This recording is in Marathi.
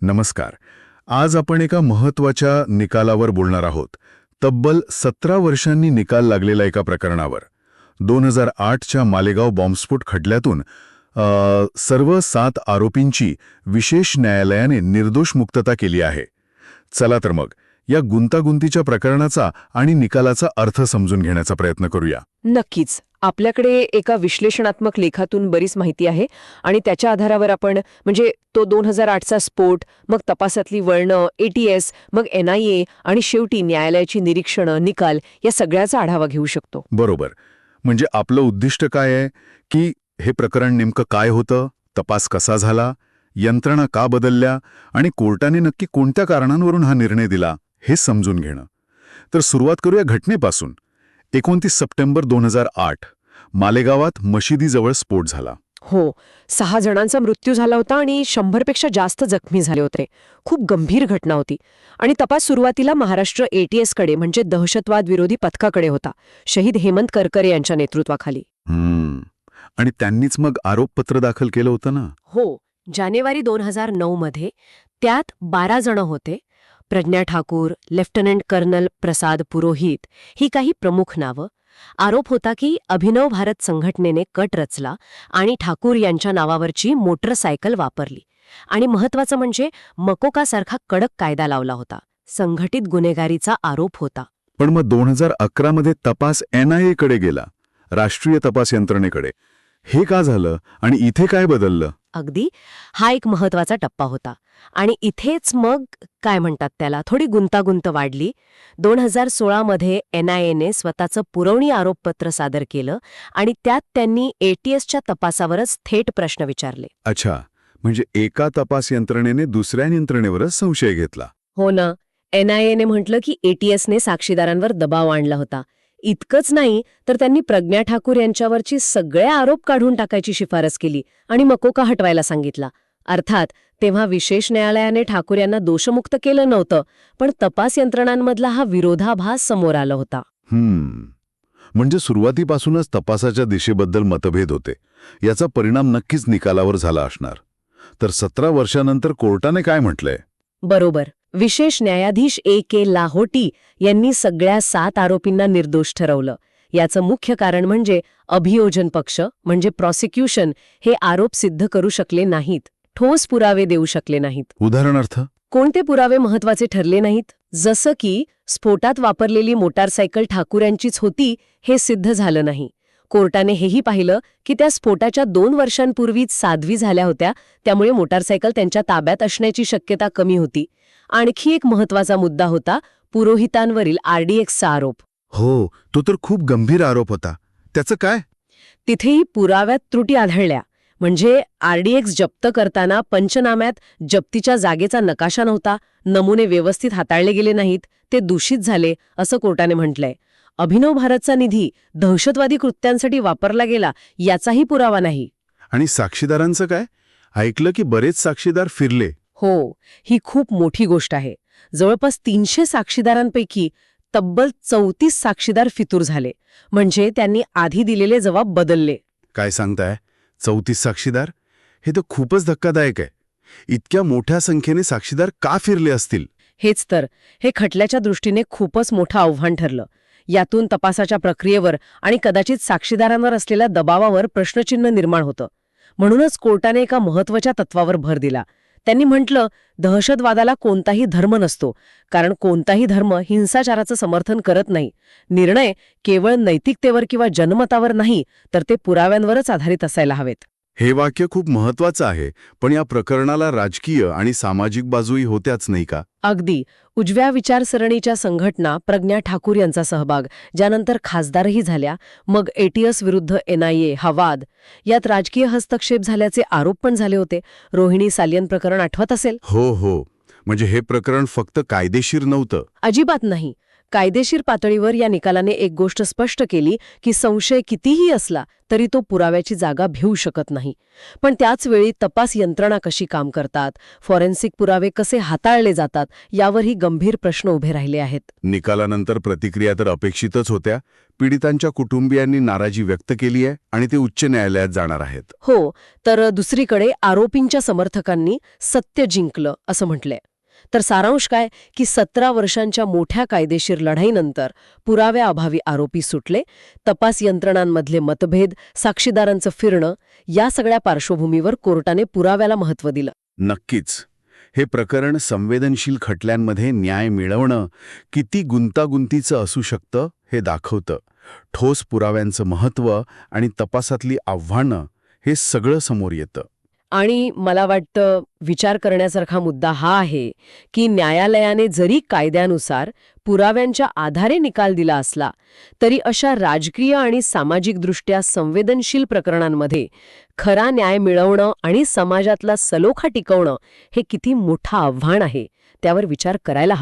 नमस्कार. आज आपण एका महत्त्वाच्या निकालावर बोलणार आहोत. तब्बल सतरा वर्षांनी निकाल लागलेल्या एका प्रकरणावर. दोन हजार आठच्या मालेगाव बॉम्बस्फोट खटल्यातून सर्व सात आरोपींची विशेष न्यायालयाने निर्दोष मुक्तता केली आहे. चला तर मग या गुंतागुंतीच्या प्रकरणाचा आणि निकालाचा अर्थ समजून घेण्याचा प्रयत्न करूया. नक्कीच. आपल्याकडे एका विश्लेषणात्मक लेखातून बरीच माहिती आहे आणि त्याच्या आधारावर आपण म्हणजे तो दोन हजार आठचा स्फोट मग तपासातली वळणं एटीएस मग एनआयए आणि शेवटी न्यायालयाची निरीक्षणं निकाल या सगळ्याचा आढावा घेऊ शकतो. बरोबर. म्हणजे आपलं उद्दिष्ट काय आहे? की हे प्रकरण नेमकं काय होतं? तपास कसा झाला? यंत्रणा का बदलल्या? आणि कोर्टाने नक्की कोणत्या कारणांवरून हा निर्णय दिला? हे समजून घेणं. तर सुरुवात करूया घटनेपासून. एकोणतीस सप्टेंबर दोन हजार आठ मालेगावात मशिदीजवळ स्फोट झाला. हो सहा जणांचा मृत्यू झाला होता आणि शंभरपेक्षा जास्त जखमी झाले होते. खूप गंभीर घटना होती. आणि तपास सुरुवातीला महाराष्ट्र एटीएसकडे म्हणजे दहशतवाद विरोधी पथकाकडे होता. शहीद हेमंत करकरे यांच्या नेतृत्वाखाली. हम्म. आणि त्यांनीच मग आरोपपत्र दाखल केलं होतं ना? हो जानेवारी दोन हजार नऊ मध्ये त्यात बारा जण होते प्रज्ञा ठाकूर लेफ्टनंट कर्नल प्रसाद पुरोहित ही काही प्रमुख नावं. आरोप होता की अभिनव भारत संघटनेने कट रचला आणि ठाकूर यांच्या नावावरची मोटरसायकल वापरली. आणि महत्वाचं म्हणजे मकोकासारखा कडक कायदा लावला होता. संघटित गुन्हेगारीचा आरोप होता. पण मग दोन हजार अकरामध्ये तपास एनआयएकडे गेला. राष्ट्रीय तपास यंत्रणेकडे. हे का झालं आणि इथे काय बदललं? अगदी हा एक महत्त्वाचा टप्पा होता. आणि इथेच मग काय म्हणतात त्याला? थोडी गुंतागुंत वाढली. दोन हजार सोळामध्ये एनआयएने स्वतःचं पुरवणी आरोपपत्र सादर केलं आणि त्यात त्यांनी एटीएसच्या तपासावरच थेट प्रश्न विचारले. अच्छा. म्हणजे एका तपास यंत्रणेने दुसऱ्या यंत्रणेवरच संशय घेतला. हो ना. एनआयएने म्हटलं की एटीएसने साक्षीदारांवर दबाव आणला होता. इतकंच नाही तर त्यांनी प्रज्ञा ठाकूर यांच्यावरची सगळे आरोप काढून टाकायची शिफारस केली आणि मकोका हटवायला सांगितला. अर्थात तेव्हा विशेष न्यायालयाने ठाकूर यांना दोषमुक्त केलं नव्हतं पण तपास यंत्रणांमधला हा विरोधाभास समोर आला होता. हम्म. म्हणजे सुरुवातीपासूनच तपासाच्या दिशेबद्दल मतभेद होते. याचा परिणाम नक्कीच निकालावर झाला असणार. तर सतरा वर्षानंतर कोर्टाने काय म्हटलंय? बरोबर. विशेष न्यायाधीश ए के लाहोटी यांनी सगळ्या सात आरोपींना निर्दोष ठरवलं. याचं मुख्य कारण म्हणजे अभियोजन पक्ष म्हणजे प्रॉसिक्युशन हे आरोप सिद्ध करू शकले नाहीत. ठोस पुरावे देऊ शकले नाहीत. उदाहरणार्थ? कोणते पुरावे महत्त्वाचे ठरले नाहीत? जसं की स्फोटात वापरलेली मोटारसायकल ठाकूर यांचीच होती हे सिद्ध झालं नाही. कोर्टाने हेही पाहिलं की त्या स्फोटाच्या दोन वर्षांपूर्वीच साध्वी झाल्या होत्या त्यामुळे मोटारसायकल त्यांच्या ताब्यात असण्याची शक्यता कमी होती. आणखी एक महत्त्वाचा मुद्दा होता पुरोहितांवरील आरडीएक्सचा आरोप. हो तो तर खूप गंभीर आरोप होता. त्याचं काय? तिथेही पुराव्यात त्रुटी आढळल्या. म्हणजे आरडीएक्स जप्त करताना पंचनाम्यात जप्तीच्या जागेचा नकाशा नव्हता नमुने व्यवस्थित हाताळले गेले नाहीत ते दूषित झाले असं कोर्टाने म्हटलंय. अभिनव भारतचा निधी दहशतवादी कृत्यांसाठी वापरला गेला याचाही पुरावा नाही. आणि साक्षीदारांचं काय? ऐकलं की बरेच साक्षीदार फिरले. हो ही खूप मोठी गोष्ट आहे. जवळपास तीनशे साक्षीदारांपैकी तब्बल चौतीस साक्षीदार फितूर झाले. म्हणजे त्यांनी आधी दिलेले जबाब बदलले. काय सांगताय? चौतीस साक्षीदार? हे तर खूपच धक्कादायक आहे. इतक्या मोठ्या संख्येने साक्षीदार का फिरले असतील? हेच तर हे खटल्याच्या दृष्टीने खूपच मोठं आव्हान ठरलं. यातून तपासाच्या प्रक्रियेवर आणि कदाचित साक्षीदारांवर असलेल्या दबावावर प्रश्नचिन्ह निर्माण होतं. म्हणूनच कोर्टाने एका महत्त्वाच्या तत्वावर भर दिला. त्यांनी म्हटलं दहशतवादाला कोणताही धर्म नसतो कारण कोणताही धर्म हिंसाचाराचं समर्थन करत नाही. निर्णय केवळ नैतिकतेवर किंवा जनमतावर नाही तर ते पुराव्यांवरच आधारित असायला हवेत. हे वाक्य खूप महत्वाचं आहे पण या प्रकरणाला राजकीय आणि सामाजिक बाजूही होत्याच नाही का? अगदी. उजव्या विचारसरणीच्या संघटना प्रज्ञा ठाकूर यांचा सहभाग ज्यानंतर खासदारही झाल्या मग एटीएस विरुद्ध एनआयए हा वाद. यात राजकीय हस्तक्षेप झाल्याचे आरोप पण झाले होते. रोहिणी सालियन प्रकरण आठवत असेल? हो हो. म्हणजे हे प्रकरण फक्त कायदेशीर नव्हतं. अजिबात नाही. कायदेशीर पातळीवर या निकालाने एक गोष्ट स्पष्ट केली की संशय कितीही असला तरी तो पुराव्याची जागा घेऊ शकत नाही. पण त्याच वेळी तपास यंत्रणा कशी काम करतात फॉरेन्सिक पुरावे कसे हाताळले जातात यावरही गंभीर प्रश्न उभे राहिले आहेत. निकालानंतर प्रतिक्रिया तर अपेक्षितच होत्या. पीडितांच्या कुटुंबियांनी नाराजी व्यक्त केली आहे आणि ते उच्च न्यायालयात जाणार आहेत. हो तर दुसरीकडे आरोपींच्या समर्थकांनी सत्य जिंकलं असं म्हटलंय. तर सारांश काय? की सतरा वर्षांच्या मोठ्या कायदेशीर लढाईनंतर पुराव्याअभावी आरोपी सुटले. तपास यंत्रणांमधले मतभेद साक्षीदारांचं फिरणं या सगळ्या पार्श्वभूमीवर कोर्टाने पुराव्याला महत्त्व दिलं. नक्कीच. हे प्रकरण संवेदनशील खटल्यांमध्ये न्याय मिळवणं किती गुंतागुंतीचं असू शकतं हे दाखवतं. ठोस पुराव्यांचं महत्त्व आणि तपासातली आव्हानं हे सगळं समोर येतं. आणि मला वाटतं विचार करण्यासारखा मुद्दा हा आहे की न्यायालयाने जरी कायद्यानुसार पुराव्यांच्या आधारे निकाल दिला असला तरी अशा राजकीय आणि सामाजिकदृष्ट्या संवेदनशील प्रकरणांमध्ये खरा न्याय मिळवणं आणि समाजातला सलोखा टिकवणं हे किती मोठं आव्हान आहे त्यावर विचार करायला हवा.